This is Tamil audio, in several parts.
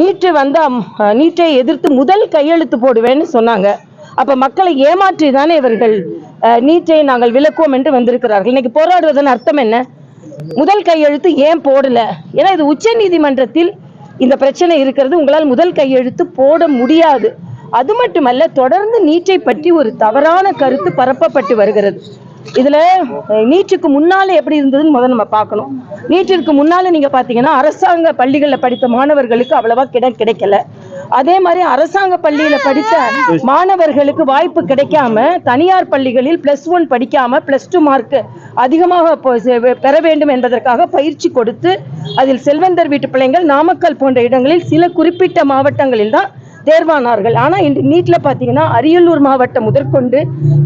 நீட்டு வந்தா நீட்டை எதிர்த்து முதல் கையெழுத்து போடுவேன்னு சொன்னாங்க. அப்ப மக்களை ஏமாற்றி தானே இவர்கள் நீட்டை நாங்கள் விளக்குவோம் என்று வந்திருக்கிறார்கள். இன்னைக்கு போராடுவதன் அர்த்தம் என்ன? முதல் கையெழுத்து ஏன் போடல? ஏன்னா இது உச்ச நீதிமன்றத்தில் இந்த பிரச்சனை இருக்கிறது. உங்களால் முதல் கையெழுத்து போட முடியாது. அது மட்டுமல்ல தொடர்ந்து நீட்டை பற்றி ஒரு தவறான கருத்து பரப்பப்பட்டு வருகிறது. இதுல அஹ், நீட்டுக்கு முன்னால எப்படி இருந்ததுன்னு முதல்ல நம்ம பார்க்கணும். நீட்டிற்கு முன்னால நீங்க பாத்தீங்கன்னா அரசாங்க பள்ளிகளில் படித்த மாணவர்களுக்கு அவ்வளவா கிட கிடைக்கல. அதே மாதிரி அரசாங்க பள்ளியில படித்த மாணவர்களுக்கு வாய்ப்பு கிடைக்காம தனியார் பள்ளிகளில் பிளஸ் ஒன் படிக்காம பிளஸ் டூ மார்க் அதிகமாக பெற வேண்டும் என்பதற்காக பயிற்சி கொடுத்து அதில் செல்வந்தர் வீட்டு பிள்ளைங்கள் நாமக்கல் போன்ற இடங்களில் சில குறிப்பிட்ட மாவட்டங்களில் தான் தேர்வானார்கள். ஆனால் இன்று நீட்டில் பார்த்தீங்கன்னா அரியலூர் மாவட்டம் முதற்கொண்டு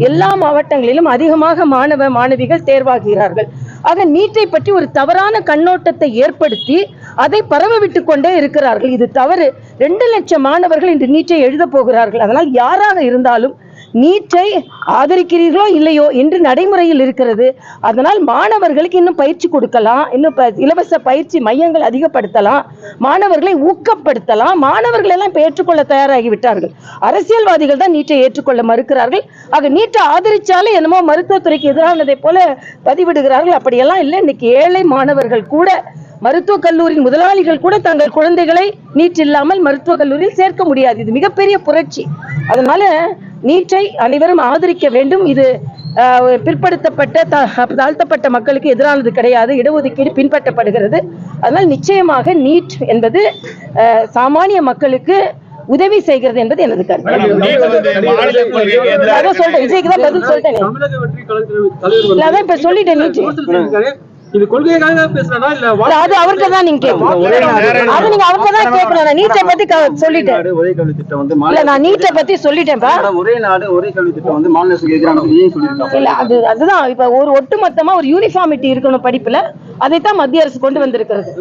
எல்லா மாவட்டங்களிலும் அதிகமாக மாணவ மாணவிகள் தேர்வாகிறார்கள். ஆக நீட்டை பற்றி ஒரு தவறான கண்ணோட்டத்தை ஏற்படுத்தி அதை பரவ விட்டு கொண்டே இருக்கிறார்கள். இது தவறு. ரெண்டு லட்சம் மாணவர்கள் இன்று நீட்டை எழுத போகிறார்கள். அதனால் யாராக இருந்தாலும் நீட்டை ஆதரிக்கிறீர்களோ இல்லையோ என்று நடைமுறையில் இருக்கிறது. அதனால் மாணவர்களுக்கு இன்னும் பயிற்சி கொடுக்கலாம். இன்னும் ப- இலவச பயிற்சி மையங்கள் அதிகப்படுத்தலாம். மாணவர்களை ஊக்கப்படுத்தலாம். மாணவர்கள் எல்லாம் இப்போ ஏற்றுக்கொள்ள தயாராகி விட்டார்கள். அரசியல்வாதிகள் தான் நீட்டை ஏற்றுக்கொள்ள மறுக்கிறார்கள். ஆக நீட்டை ஆதரிச்சாலே என்னமோ மருத்துவத்துறைக்கு எதிரானதை போல பதிவிடுகிறார்கள். அப்படியெல்லாம் இல்லை. இன்னைக்கு ஏழை மாணவர்கள் கூட மருத்துவக் கல்லூரியின் முதலாளிகள் கூட தங்கள் குழந்தைகளை நீட் இல்லாமல் மருத்துவக் கல்லூரியில் சேர்க்க முடியாது. இது மிகப்பெரிய புரட்சி. அதனால நீட்டை அனைவரும் ஆதரிக்க வேண்டும். இது ஆஹ், பிற்படுத்தப்பட்ட தா- தாழ்த்தப்பட்ட மக்களுக்கு எதிரானது கிடையாது. இடஒதுக்கீடு பின்பற்றப்படுகிறது. அதனால் நிச்சயமாக நீட் என்பது ஆஹ், சாமானிய மக்களுக்கு உதவி செய்கிறது என்பது எனது கருத்து. சொல்லிட்டேனே இது கொள்கைக்காக பேசுறதா இல்ல அது அவர்கிட்ட தான் நீங்க கேட்கணும். அது நீங்க அவர்கிட்ட தான் கேட்கணும். நான் நீட்டை பத்தி சொல்லிட்டேன். ஒரே கல்வி திட்டம் வந்து இல்ல நான் நீட்டை பத்தி சொல்லிட்டேன்ப்பா ஒரே நாடு ஒரே கல்வி திட்டம் வந்து மாநில சொல்லியிருக்காங்க. இல்ல அது அதுதான். இப்ப ஒரு ஒட்டுமொத்தமா ஒரு யூனிஃபார்மிட்டி இருக்கணும் படிப்புல. அதைத்தான் மத்திய அரசு கொண்டு வந்திருக்கிறது.